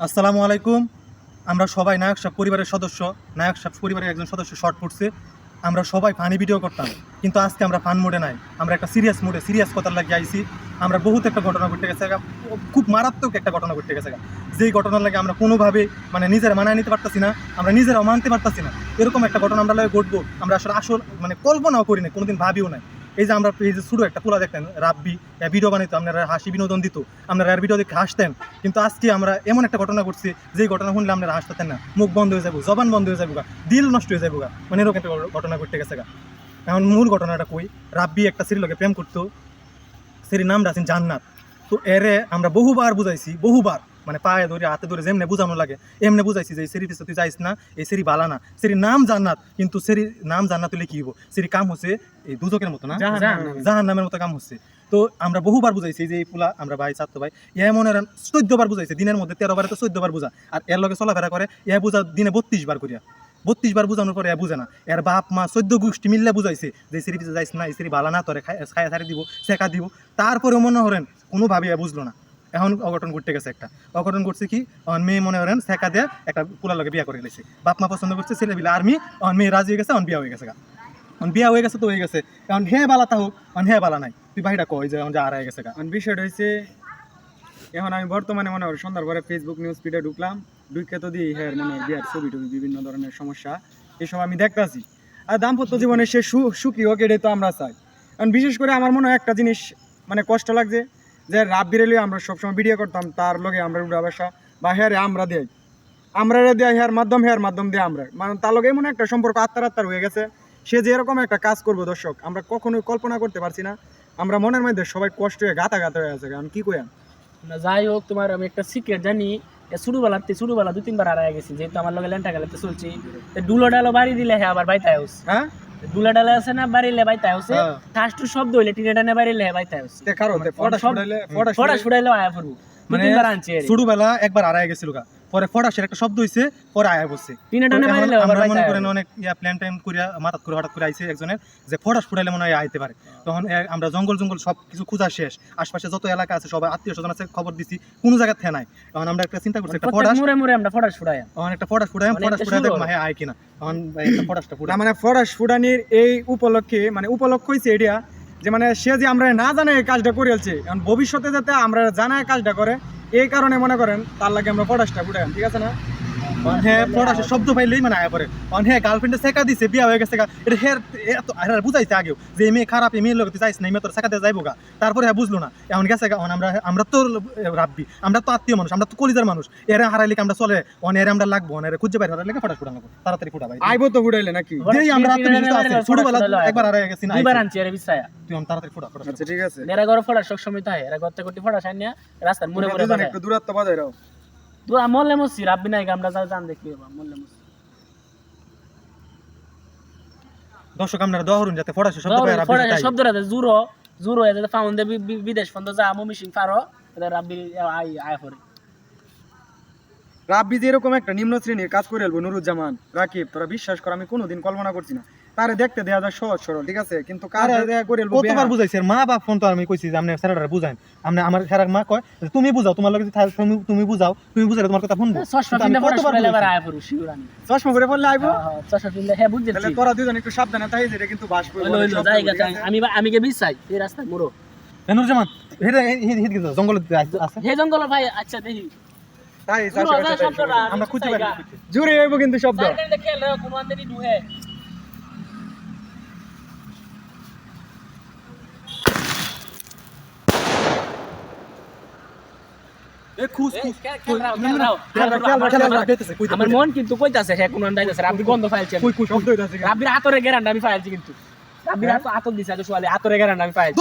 আসসালামু আলাইকুম। আমরা সবাই নায়ক সাহেব পরিবারের সদস্য। নায়ক সাহেব পরিবারের একজন সদস্য শর্ট ফুটছে আমরা সবাই ফানি ভিডিও করতাম। কিন্তু আজকে আমরা ফান মোডে নাই। আমরা একটা সিরিয়াস মোডে সিরিয়াস কথার লাগিয়ে আইছি। আমরা বহুত একটা ঘটনা ঘটতে গেছে। খুব মারাত্মক একটা ঘটনা ঘটে গেছে। যেই ঘটনার লাগে আমরা কোনোভাবে মানে নিজেরা মানায় নিতে পারতাছি না, আমরা নিজেরাও মানতে পারতাছি না। এরকম একটা ঘটনা আমরা লাগে ঘটবো। আমরা আসলে আসল মানে কল্পনাও করি না কোনোদিন ভাবিও নাই। এই যে আমরা এই যে শুরু একটা পুরা দেখতেন, রাব্বি ভিডিও বানাইতো, আপনারা হাসি বিনোদন দিত, আপনারা এর ভিডিও দেখে হাসতেন। কিন্তু আজকে আমরা এমন একটা ঘটনা ঘটছি, যেই ঘটনা শুনলে আপনারা হাসতেন না। মুখ বন্ধ হয়ে যাব, জবান বন্ধ হয়ে যাব দিল নষ্ট হয়ে যাব মানে এরকম একটা ঘটনা ঘটে গেছে গা। এখন মূল ঘটনাটা কই, রাব্বি একটা সিরির লোকে প্রেম করতো, সিরির নামটা আছেন জান্নাত। তো এরে আমরা বহুবার বুঝাইছি, বহুবার। মানে পায়ে ধরে হাতে ধরে যেমনে বুঝানো লাগে এমনি বুঝাইছি যে এই সিরিতে তুই যাইস না এই সিরি বালা না। সিরির নাম জান্নাত কিন্তু সিরির নাম জান্নাত হলে কি হব সিরি কাম হচ্ছে এই দুজকের মতো না? জাহান নামের মতো। কাম হচ্ছে। তো আমরা বহুবার বুঝাইছি যে এই পুলা আমরা ভাই ছাত্র ভাই ইয়ে মনে হয় চোদ্দ বুঝাইছে দিনের মধ্যে তেরো বারে তো চোদ্দ বার বুঝা। আর এর লগে চলাফেরা করে ইয়ে বুঝা দিনে বত্রিশ বার করিয়া। বত্রিশ বার বুঝানোর পরে এ বুঝে না। এর বাপ মা চোদ্দ গোষ্ঠী মিললে বুঝাইছে যে সিরি পিছিয়ে যাইস না এই সিরি বালা না তোরে খায় সারি দিব শেখা দিব। তারপরেও মনে করেন কোনোভাবে এ বুঝলো না। এখন অঘটন ঘটতে গেছে একটা। অঘটন ঘটছে কি? অন মেয়ে মনে করেন শেখা দিয়ে একটা পুলার লগে বিয়া করে গেছে বাপ মা পছন্দ করছে, ছেলে বিলে আর্মি অন মেয়ে রাজি হয়ে গেছে অন বিয়া হয়ে গেছে। অন বিয়া হয়ে গেছে তো হয়ে গেছে। কারণ হে বালা তা হোক অন হে বালা নাই। তুই বাহিরা কয় যে অন যা আর হয়ে গেছে এখন বিষয়টা হয়েছে এখন আমি বর্তমানে মনে হয় সন্ধ্যার পরে ফেসবুক নিউজ ফিডে ঢুকলাম। ঢুকে তো দিই হ্যাঁ মনে হয় বিয়ার ছবি টবি বিভিন্ন ধরনের সমস্যা। এসব আমি দেখতাছি আর দাম্পত্য জীবনে সু সুখী হোক, এটাই তো আমরা চাই। কারণ বিশেষ করে আমার মনে হয় একটা জিনিস মানে কষ্ট লাগছে। যে রাত বিরেলে আমরা সবসময় ভিডিও করতাম তার লগে আমরা উঠা বসা বা হ্যাঁ রে আমরা দেয় আমরা রে দেয় হেয়ার মাধ্যম হেয়ার মাধ্যম দিয়ে আমরা। মানে তার লগে এমন একটা সম্পর্ক আত্মার আত্মার হয়ে গেছে সে যে এরকম একটা কাজ করব দর্শক আমরা কখনোই কল্পনা করতে পারছি না। আমরা মনের মধ্যে সবাই কষ্ট হয়ে গাতা গাতা হয়ে আছে কারণ কি কইয়াম না যাই হোক তোমার আমি একটা সিক্রেট জানি ছোটবেলাতে ছোটবেলা দু তিনবার হারায় গেছি যেহেতু আমার লগে ল্যান্টা গেলাতে চলছি। ডুলো ডালো বাড়ি দিলে হ্যাঁ আবার বাইতে হ্যাঁ? ডুলা ডালে আছে না বাড়িলে বাইতে তাই হ্যাঁ। ঠাসটু শব্দ হইলে টিনে টানে লেবাই তাই হাউস তে ফটা সব- ছুড়াইলে ফটা ফটা ছুড়াইলে আয়া পড়ব মানে শুরু বেলা এর। ছোটবেলা একবার আড়াই গেছিল গা পরে ফটাসের একটা শব্দ হইছে পরে আয়া বসছে আমরা মনে করেন অনেক ইয়া প্ল্যান টাইম করিয়া মাথাত করে হঠাৎ করে আইছে একজনের যে ফটাস ফুটাইলে মনে হয় আইতে পারে। তখন আমরা জঙ্গল জঙ্গল সব কিছু খোঁজা শেষ। আশপাশে যত এলাকা আছে সবাই আত্মীয় স্বজন আছে খবর দিছি কোনো জায়গা থেকে নাই। তখন আমরা একটা চিন্তা করছি একটা ফটাস মুড়ে মুড়ে আমরা ফটা ছুড়াই তখন একটা ফটাস ফুটাই মানে ফটাস ফুটাই দেখ মাহে আয় কিনা। তখন একটা ফটাসটা না ফুটাই মানে ফরাস ফুডানির এই উপলক্ষে মানে উপলক্ষ হইছে এটা যে মানে সে যে আমরা না জানে কাজটা করিয়ালছে এখন ভবিষ্যতে যাতে আমরা জানায় কাজটা করে এই কারণে মনে করেন তার লাগে আমরা ফটাসটা ফুটাই ঠিক আছে না? হ্যাঁ শব্দ পাইলেই মানে আয় পরে তখন হ্যাঁ গার্লফ্রেন্ডে শেখা দিছে বিয়া হয়ে গেছে এটা এত আর বুঝাইছে আগেও যে এই মেয়ে খারাপ এই মেয়ের লোক তুই চাইছ না এই মেয়ে তোর শেখাতে যাইবো গা। তারপরে হ্যাঁ বুঝলো না। এখন গেছে গা আমরা আমরা তো রাব্বি আমরা তো আত্মীয় মানুষ আমরা তো কলিজার মানুষ। এরা হারাইলে আমরা চলে? অন এরে আমরা লাগবো অন এরে খুঁজে বাইরে হারাইলে ফটাস ফুটানো তাড়াতাড়ি ফুটা ভাই আইবো তো ফুটাইলে নাকি? যেই আমরা বাড়িলে ছোটবেলা একবার হারাই গেছি না দুইবার আনছি এর বিছায়া। তুই এখন তাড়াতাড়ি ফুটা আচ্ছা ঠিক আছে। এরা ঘরে ফটা সব সময় তাই এরা গর্তে করতে ফটা সাইনিয়া রাস্তার মুড়ে মুড়ে একটু দূরত্ব বাজাই রাও। মল্লে রাব্বি নাই আমরা যা জান দেখি মল্লে মসি দর্শক আপনারা দহরুন যাতে শব্দ পায় রাব্বি তাই। শব্দটা জুরো জুরো ফাউন্ডে বিদেশ ফন্দ যা মমি সিং ফারো এটা রাব্বি আই আই পরে রাব্বি যে এরকম একটা নিম্ন শ্রেণির কাজ করে এলবো নুরুজ্জামান রাকিব তোরা বিশ্বাস কর আমি কোনোদিন কল্পনা করছি না। তারে দেখতে দেয়া যায় সহজ সরল ঠিক আছে? কিন্তু করে কতবার বুঝাইছি? মা বাপ ফোন তো আমি কইছি যে আপনি স্যারেরা বুঝাইন। আপনি আমার স্যারের মা কয় তুমি বুঝাও তোমার লগে তুমি তুমি বুঝাও তুমি বুঝালে তোমার কথা শুনব। চশমা কতবার আবার আয় পড়ু শিউরানি চশমা পরে পড়লে আইবো? চশমা পিনলে হ্যাঁ বুঝছি তাহলে তোরা দুজন একটু সাবধানে তাই যেটা কিন্তু বাস হইল হইল জায়গা আমি আমি কে বিশ্বাই এই রাস্তায় হেরে হেরে গেছে? জঙ্গলে আছে? হে জঙ্গল ভাই আচ্ছা দেখি। তাই যা শব্দটা আমরা খুঁজে পাই জুড়ে আইবো কিন্তু শব্দ। খেল রে এ আমার মন কিন্তু কইতাছে হ্যাঁ কোন আন্দাইতাছে আপনি গন্ধ ফাইলছেন রাব্বির হাতরে গেরান্ডা আমি ফাইলছি কিন্তু হাত হাতর দিছে হাতরে গেরান্ডা আমি ফাইলছি